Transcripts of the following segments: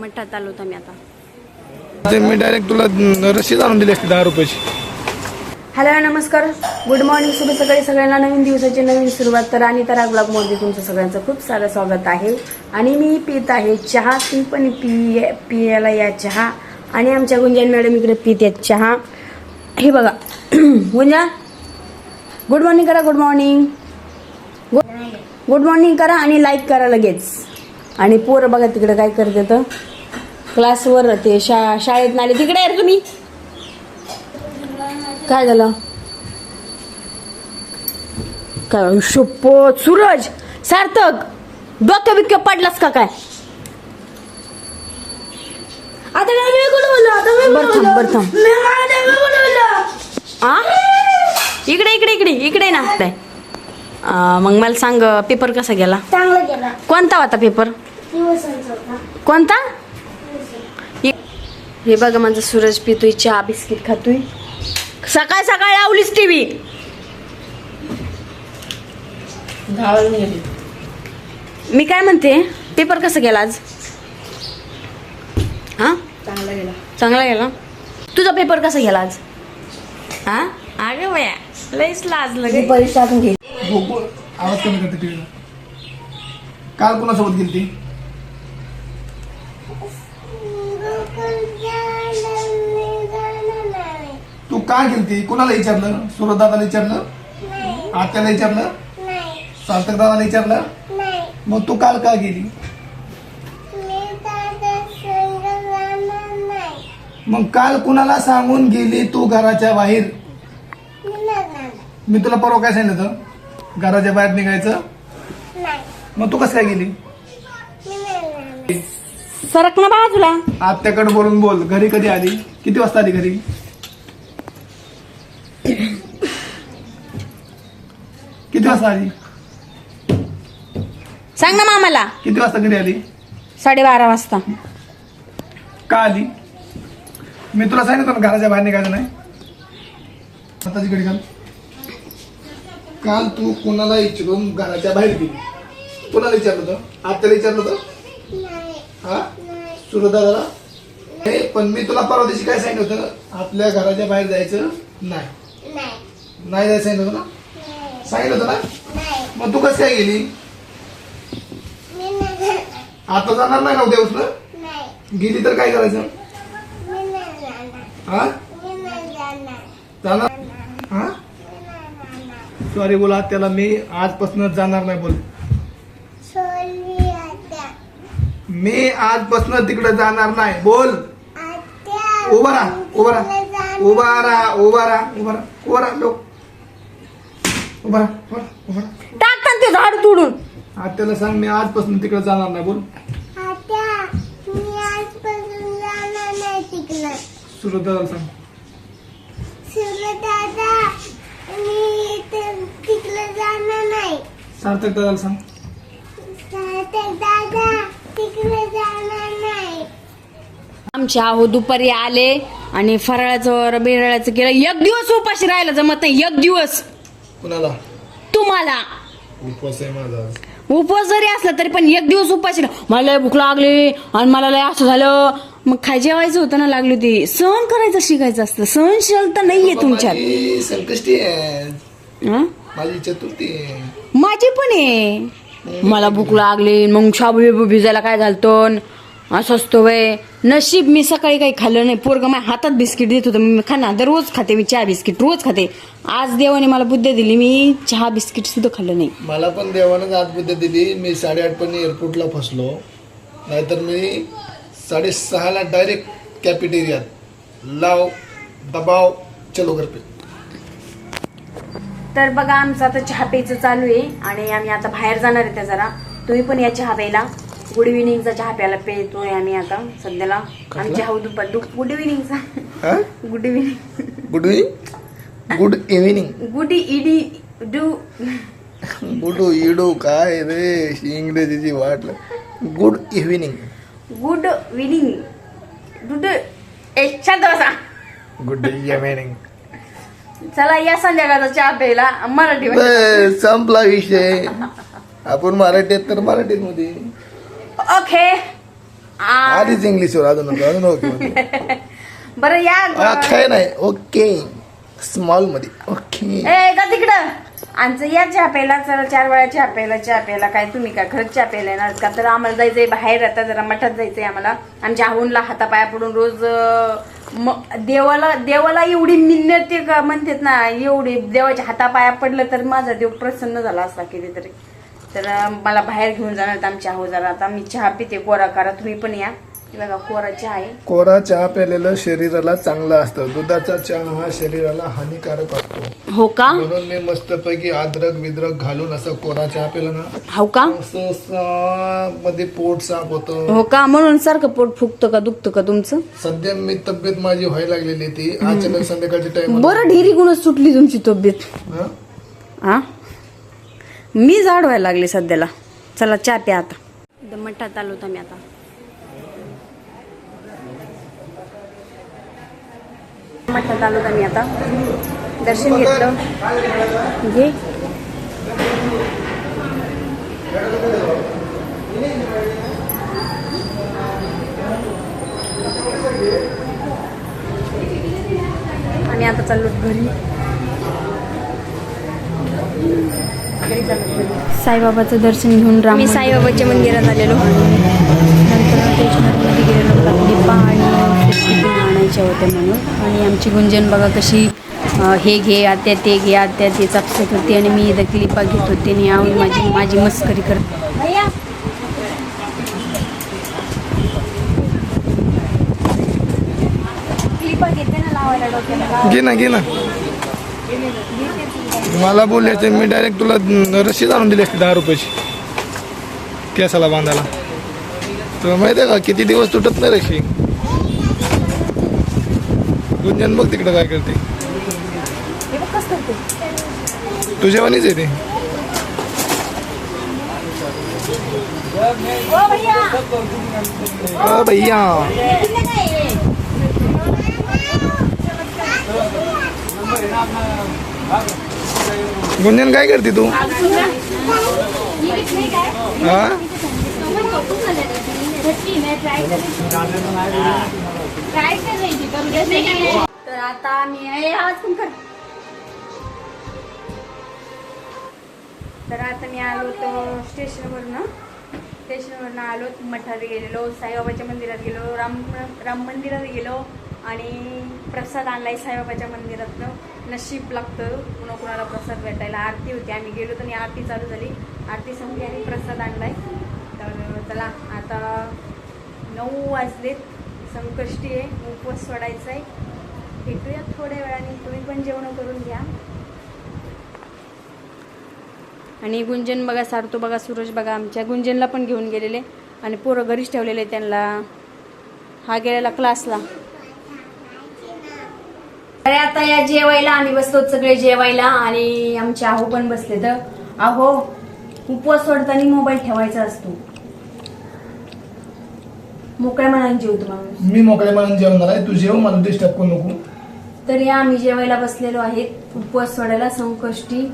मठात आलो होतो मी आता. मी डायरेक्ट तुला रशीद आणून दिली असती दहा रुपयाची. हॅलो नमस्कार. गुड मॉर्निंग शुभ सकाळी सगळ्यांना. नवीन दिवसाची नवीन सुरुवात तर आणि तर ब्लॉगमध्ये तुमचं सगळ्यांचं खूप सारं स्वागत आहे. आणि मी पित आहे चहा ती पण पी पियाला या चहा. आणि आमच्या गुंजन मॅडम इकडे पित आहेत चहा. हे बघा. गुंजा गुड मॉर्निंग करा गुड मॉर्निंग गुड मॉर्निंग करा आणि लाईक करा लगेच. आणि पोरं बघा तिकडे काय करते तर क्लासवर ते शा शाळेत नाले. तिकडे आहे रे तुम्ही. काय झालं? काय शपथ सूरज सार्थक डोक्या बिक्या पडलास का काय? आता बरं थांब आ? इकडे इकडे इकडे इकडे ना मग मला सांग पेपर कसा गेला? चांगलं केलं कोणता होता पेपर? कोणता? हे बघा माझा सूरज पितोय चहा बिस्किट खातोय. सकाळ सकाळ लावलीच टीव्ही मी काय म्हणते? पेपर कसा गेला आज? हा? चांगला गेला. चांगला गेला? तुझा पेपर कसा गेला आज? हा? अगं बया लईच लाजलं गे परीक्षा काल कोणासोबत गेली का गेलती? कोणाला विचारलं? सुरत दादाला विचारलं आत्याला विचारलं? सार्थक दादाला विचारलं? मग तू काल का गेली मग काल कुणाला सांगून गेली तू घराच्या बाहेर? मी तुला परवा काय सांगितलं होतं? घराच्या बाहेर निघायचं? मग तू कसं काय गेली? सरक ना बाजूला. आत्याकडे बोलून बोल. घरी कधी आली? किती वाजता आली घरी? वाजता आली? सांग ना मामाला. किती वाजता घरी आली? साडेबारा वाजता. का आली? मी तुला सांगितलं होतं ना घराच्या बाहेर निघायचं नाही. आताची घडी घाल. काल तू कोणाला विचारून घराच्या बाहेर गेली? कोणाला विचारलं होतं? आत्याला विचारलं होतं? हा? सुरदादाला? नाही पण मी तुला परवा दिवशी काय सांगितलं होतं? आपल्या घराच्या बाहेर जायचं नाही. नाही जायचं सांगितलं होतं ना? सांगितलं होतं ना मग तू कसं काय गेली? आता जाणार नाही ना उद्यापासून गेली तर काय करायचं? हा? जाणार. हा? सॉरी बोला त्याला मी आजपासून जाणार नाही बोल. मी आजपासून तिकडे जाणार नाही. बोल. उभा राहा उभा राहा. उभा राहा उभा राहा उभा राहा. उभा राहा. लोक उभा उभा टाकतात ते झाड तोडून. आत्याला सांग मी आजपासून तिकडे जाणार नाही बोल. सुरदाला सांग. तिकडे जाणार नाही. सार्थक दादाला सांग. दादा तिकडे जाणार नाही. आमच्या आहो दुपारी आले आणि फराळाचं बिराळाचं केलं. एक दिवस उपाशी राहायला जमत नाही एक दिवस. कुणाला? तुम्हाला. उपवास आहे माझा उपवास जरी असला तरी पण एक दिवस उपाशी राहा. मला लय भूक लागली आणि मला लय असं झालं. मग खाय जेवायचं होतं ना लागली होती. सहन करायचं शिकायचं असतं. सहनशीलता नाहीये तुमच्यात. माझी संकष्टी आहे हं? माझी चतुर्थी आहे. माझी पण आहे. मला भूक लागली. मग शाबू बिबू भिजायला काय घालतो असं असतो वय. नशीब मी सकाळी काही खाल्लं नाही. पोरग माझ्या हातात बिस्किट देत होतं. मी खा ना दररोज खाते मी चहा बिस्किट रोज खाते. आज देवाने मला बुद्धी दिली मी चहा बिस्किट सुद्धा खाल्लं नाही. मला पण देवानं आज बुद्धी दिली. मी साडेआठ पण एअरपोर्टला फसलो. नाहीतर मी साडेसहाला डायरेक्ट कॅपिटेरियात लाव दबाव चलो घर पे. तर बघा आमचं आता चहा प्यायचं चालू आहे आणि आम्ही आता बाहेर जाणार आहे त्या जरा. तुम्ही पण या चहा प्यायला. गुड इव्हिनिंगचा चहा प्यायला पेतोय आम्ही आता सध्याला. आमच्या हा दुपार. Good इव्हिनिंगचा good evening good evening good evening good इडी डू गुड इडू काय रे? इंग्रजीची वाट good evening good evening good ए शांत बसा गुड इव्हिनिंग चला या संध्याकाळचा चहा प्यायला. मराठी. संपला विषय. आपण मराठीत तर मराठीत मध्ये ओके आधीच इंग्लिशवर अजून नको, अजून ओके बरं या अखे नाही. ओके स्मॉलमध्ये. ओके ए का तिकडं. आमचं या चहा प्यायला चला चार वेळा चहा प्यायला चहा प्यायला काय तुम्ही काय खरंच चहा प्यायला येणार का? तर आम्हाला जायचंय बाहेर आता जरा मठात जायचंय आम्हाला. आमच्या आहुनला हातापाया पडून रोज अं, म- देवाला देवाला एवढी मिन्नत म्हणतात ना एवढी देवाच्या हातापाया पडलं तर माझा देव प्रसन्न झाला असला कधीतरी तर मला बाहेर घेऊन जाणार तर आमच्या आहो जरा. आता मी चहा पिते कोरा करा तुम्ही पण या. हे बघा कोरा चहा आहे. कोरा चहा प्यालेलं शरीराला चांगलं असतं. दुधाचा चहा हा शरीराला हानिकारक असतो. हो का? म्हणून मी मस्तपैकी अद्रक बिद्रक घालून असं कोरा चहा पिला ना. हो का? असं सा- मध्ये पोट साफ होतं. हो का? म्हणून सारखं पोट फुगतं का दुखतं का तुमचं? सध्या मी तब्येत माझी व्हायला लागलेली ती. अचानक संध्याकाळची टाइम बरं ढिरी गुणच सुटली तुमची तब्येत. हा? मी जाड व्हायला लागले सध्याला. चला चहा प्या आता. एकदम मठात आलो होता मी आता. मठात आलो होता मी आता. दर्शन घेतलं. घे. आणि आता चाललो घरी. साईबाबाचं दर्शन घेऊन राम मी साईबाबाच्या मंदिरात आलेलो. नंतर स्टेशनरीमध्ये गेलेलो. मला दीपा आणि फ्लिपकिट आणायच्या होत्या म्हणून. आणि आमची गुंजन बघा कशी हे घे आत्या ते घे आत्या ते चापसत होती. आणि मी इथं क्लिपा घेत होते. आणि आऊन माझी माझी मस्करी करत क्लिपा घेते ना लावायला डोक्याला. घे ना घे ना. मला बोलले मी डायरेक्ट तुला रशीद आणून दिली असते दहा रुपयाची. केसाला बांधायला. तुला माहिती आहे का किती दिवस तुटत नाही रशी? गुंजन बघ तिकडं काय करते. करते. तुझ्यावानीच आहे ते. भैया. गुंजन काय करते तू? हा? तर आता मी आवाज पण कर. तर आता मी आलो तर स्टेशनवरनं. स्टेशनवरनं आलो मठात गेलेलो साईबाबाच्या मंदिरात गेलो राम राम मंदिरात गेलो आणि प्रसाद आणलाय साईबाबाच्या मंदिरातनं. नशीब लागतं कुणा कुणाला प्रसाद भेटायला. आरती होती आम्ही गेलो तर आणि आरती चालू झाली. आरती संपली आणि प्रसाद आणलाय. तर चला आता नऊ वाजलेत. संकष्टी आहे उपवास सोडायचा आहे भेटूया थोड्या वेळाने. तुम्ही पण जेवण करून घ्या. आणि गुंजन बघा सारतो बघा सूरज बघा आमच्या गुंजनला पण घेऊन गेलेले. आणि पोरं घरीच ठेवलेले त्यांना. हा गेलेला क्लासला अरे आता या जेवायला आम्ही बसतो सगळे जेवायला आणि आमचे आहो पण बसले तर. आहो उपवास सोडताना मोबाईल ठेवायचा असतो. मोकळ्या मनाने जेवतो माणूस. मी मोकळ्या मनाने जेवणार आहे. तू जेव मला डिस्टर्ब करू नको. तरी आम्ही जेवायला बसलेलो आहेत. उपवास सोडायला संकष्टी.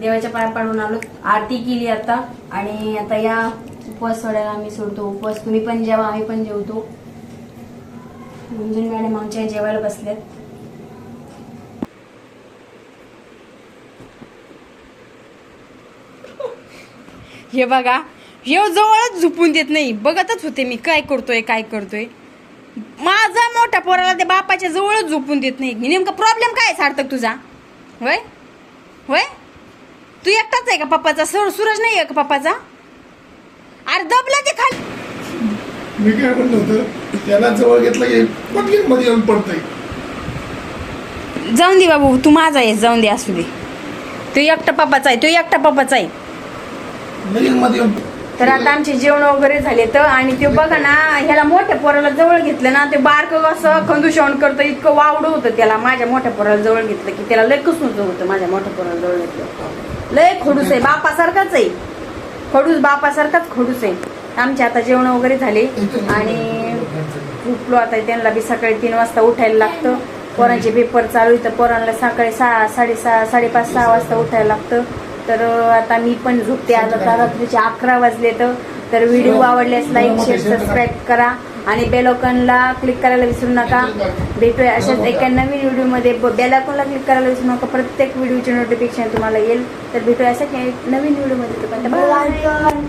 देवाच्या पाया पाडून आलो. आरती केली आता. आणि आता या उपवास सोडायला आम्ही सोडतो. उपवास तुम्ही पण जेवा आम्ही पण जेवतो. गुंजन मॅडम आमच्या जेवायला बसल्यात. हे बघा हे जवळच झुपून देत नाही. बघतच होते मी काय करतोय काय करतोय. माझा मोठ्या पोराला त्या बापाच्या जवळच झोपून देत नाही. नेमका प्रॉब्लेम काय आहे सार्थक तुझा? होय? होय? तू एकटाच आहे का पप्पाचा? सर सूरज नाही आहे का पप्पाचा? अरे दबला ते खाली. मी काय म्हणलं होतं त्याला जवळ घेतलं की पटकनमध्ये येऊन पडतंय. जाऊन दे बाबू तू माझा आहे जाऊन दे असू दे. तो एकटा पप्पाचा आहे तो एकटा पप्पाचा आहे. येऊन. तर आता आमचे जेवण वगैरे झाले तर आणि ते बघा ना ह्याला मोठ्या पोराला जवळ घेतलं ना ते बारक असं खंदूषण करतं इतकं वावडं होतं त्याला. माझ्या मोठ्या पोराला जवळ घेतलं की त्याला लय कसं होतं माझ्या मोठ्या पोराला जवळ घेतलं. लय खडूस आहे बापासारखाच आहे. खडूस बापासारखाच खडूस आहे. आमचे आता जेवण वगैरे झाले आणि उठलो आता त्यांना बी सकाळी तीन वाजता उठायला लागतं. पोरांचे पेपर चालू आहे तर पोरांना सकाळी सहा साडेसहा साडेपाच सहा वाजता उठायला लागतं. तर आता मी पण झोपते. आता तर रात्रीचे अकरा वाजले तर व्हिडिओ आवडल्यास लाईक शेअर सबस्क्राईब करा आणि बेलॉकनला क्लिक करायला विसरू नका. भेटूया अशाच एका नवीन व्हिडिओमध्ये बेलॉकनला क्लिक करायला विसरू नका. प्रत्येक व्हिडिओचे नोटिफिकेशन तुम्हाला येईल. तर भेटूया अशा काही नवीन व्हिडिओमध्ये.